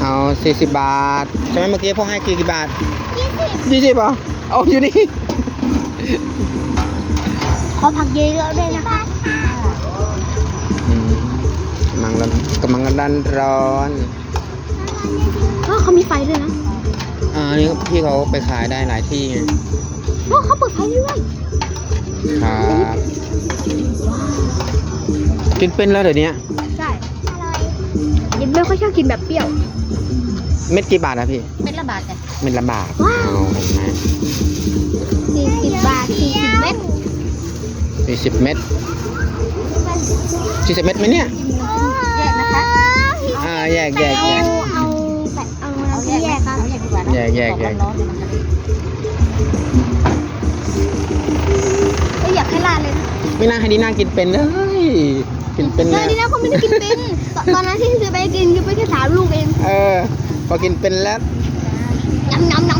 เอาสี่สิบบาท ใช่ไหมเมื่อกี้พ่อให้กี่กี่บาทยี่สิบยี่สิบเหรอเอาอยู่นี่ ขอผักเยอะๆด้วยนะคะอืมกำลังร้อนกำลังร้อนร้อนก็เขามีไฟด้วยนะอ่าอันนี้พี่เขาไปขายได้หลายที่ไงโอ้เขาเปิดไฟด้วยครับ กินเป็นแล้วเดี๋ยวนี้ ใช่ยินไม่ค่อยชอบกินแบบเปรี้ยว เม็ดกี่บาทนะพี่เป็นละบาทจ้ะเม็ดละบาทว้าวเอาเห็นไหมสี่สิบบาทสี่สิบเม็ดสี่สิบเม็ดสี่สิบเม็ดไหมเนี่ยแยกนะคะอ่าแยกแยกเอาแยก เอาแบบเอาเอาที่แยกกันเอาแยกดีกว่านะแยกแยกแยก ร้อนๆเดี๋ยวมันจะเอ้ยอยากให้ลาดเลยนะไม่น่าให้ดีน่ากินเป็นเลย กินเป็นใช่นะดีนะเขาไม่ได้กินเป็นตอนตอนนั้นที่ซื้อไปกินกินไปแค่สามลูกเองเออ พอกินเป็นแล้ว ยำยำยำย